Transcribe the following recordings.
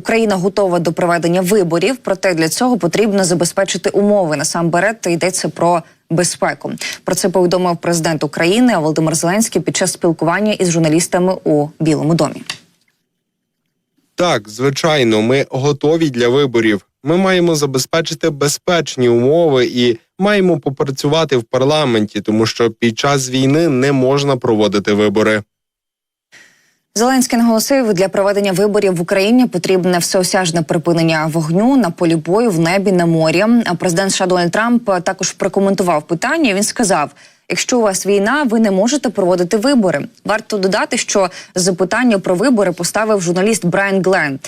Україна готова до проведення виборів, проте для цього потрібно забезпечити умови. Насамперед йдеться про безпеку. Про це повідомив президент України Володимир Зеленський під час спілкування із журналістами у Білому домі. Так, звичайно, ми готові для виборів. Ми маємо забезпечити безпечні умови і маємо попрацювати в парламенті, тому що під час війни не можна проводити вибори. Зеленський наголосив, для проведення виборів в Україні потрібне всеосяжне припинення вогню на полі бою, в небі, на морі. А президент США Дональд Трамп також прокоментував питання. Він сказав: якщо у вас війна, ви не можете проводити вибори. Варто додати, що запитання про вибори поставив журналіст Брайан Глен.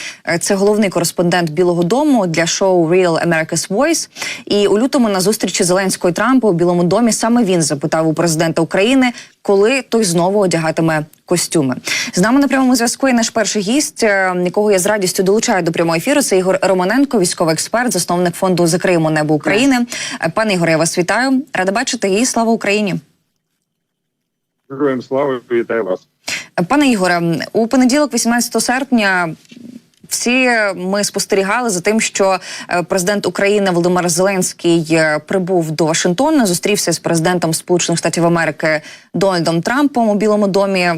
Це головний кореспондент Білого Дому для шоу Real America's Voice. І у лютому на зустрічі Зеленського і Трампа у Білому домі саме він запитав у президента України, коли той знову одягатиме костюми. З нами на прямому зв'язку є наш перший гість, е, якого я з радістю долучаю до прямого ефіру. Це Ігор Романенко, військовий експерт, засновник фонду Закриємо небо України. Е, Пане Ігоре, я вас вітаю. Рада бачити і слава Україні. Героям слави вітаю вас. Е, Пане Ігоре, у понеділок, 18 серпня. Всі ми спостерігали за тим, що е, президент України Володимир Зеленський е, прибув до Вашингтона, зустрівся з президентом Сполучених Штатів Америки Дональдом Трампом у Білому домі.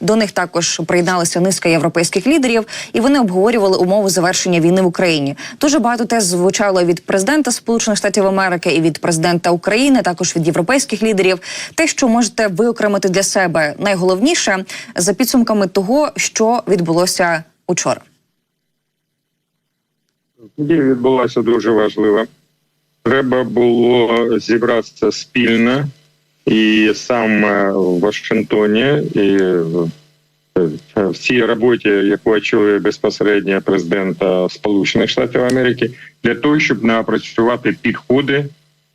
До них також приєдналися низка європейських лідерів, і вони обговорювали умови завершення війни в Україні. Дуже багато тез звучало від президента Сполучених Штатів Америки і від президента України, також від європейських лідерів. Те, що можете виокремити для себе найголовніше за підсумками того, що відбулося учора. Тоді відбулося дуже важливо. Треба було зібратися спільно і саме в Вашингтоні, і в- цій роботі, яку очолює безпосередньо президента Сполучених Штатів Америки, для того, щоб напрацювати підходи,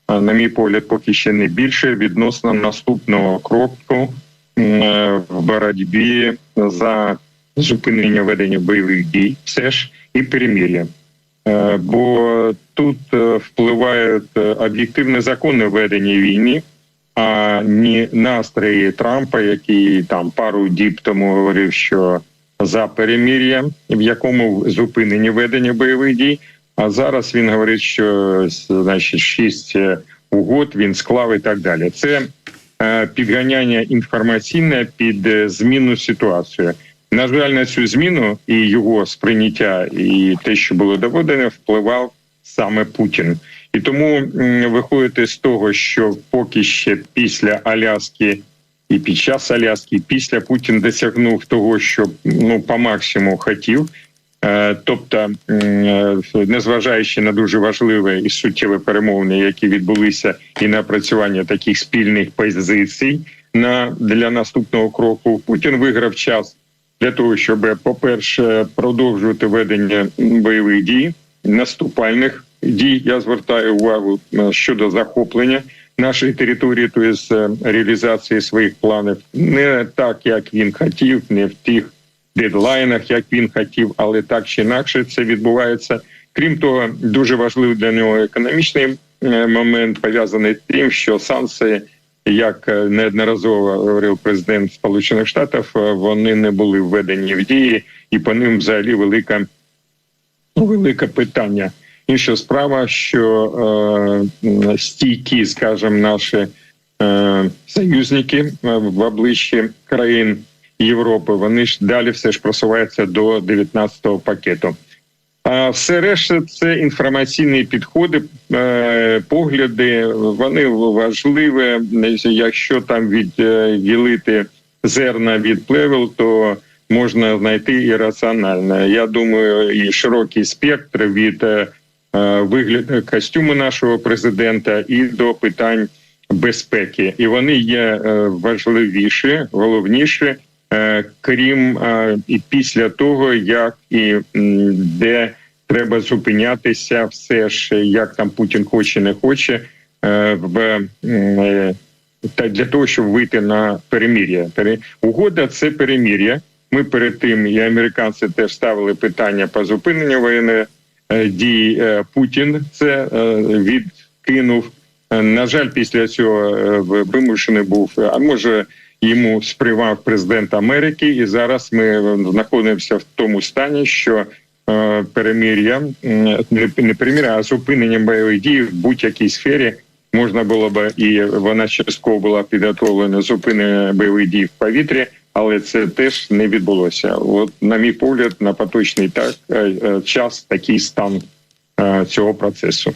на мій погляд, поки ще не більше відносно наступного кроку е, в боротьбі за зупинення ведення бойових дій, все ж і перемир'я. Е, Бо тут е, впливають е, об'єктивні закони ведення війни, а не настрої Трампа, який там пару діб тому говорив, що за перемир'я, в якому зупинені ведення бойових дій. А зараз він говорить, що значить шість угод він склав і так далі. Це підганяння інформаційне під зміну ситуації. На жаль, на цю зміну і його сприйняття, і те, що було доведено, впливав саме Путін. І тому виходити з того, що поки ще після Аляски і під час Аляски, і після Путін досягнув того, що ну по максимуму хотів. Е, Тобто, е, незважаючи на дуже важливі і суттєві перемовини, які відбулися, і напрацювання таких спільних позицій на для наступного кроку, Путін виграв час для того, щоб, по-перше, продовжувати ведення бойових дій, наступальних дій. Я звертаю увагу е, щодо захоплення нашої території, то тобто реалізації своїх планів, не так, як він хотів, не в тих дедлайнах, як він хотів, але так чи інакше це відбувається. Крім того, дуже важливий для нього економічний е, момент пов'язаний з тим, що санкції, як е, неодноразово говорив президент Сполучених Штатів, е, вони не були введені в дії, і по ним взагалі велика велике питання. Інша справа, що е, стійкі, скажімо, наші е, союзники е, в обличчі країн Європи, вони ж далі все ж просуваються до 19-го пакету. А все решта це інформаційні підходи, е, погляди. Вони важливі. Якщо там відділити зерна від плевел, то можна знайти і раціональне. Я думаю, і широкий спектр від е, вигляду костюму нашого президента і до питань безпеки. І вони є е, важливіші, головніші. Е, крім е, і після того, як і де треба зупинятися, все ж як там Путін хоче, не хоче е, в е, та для того, щоб вийти на перемір'я. Угода це перемір'я. Ми перед тим і американці теж ставили питання по зупиненню воєнної е, дій. Е, Путін це відкинув. На жаль, після цього вимушений був, а може йому спривав президент Америки, і зараз ми знаходимося в тому стані, що перемир'я, не, перемир'я, а зупинення бойових дій в будь-якій сфері. Можна було б і вона частково була підготовлена зупинення бойових дій в повітрі, але це теж не відбулося. От, на мій погляд, на поточний так е, е, час такий стан е, цього процесу.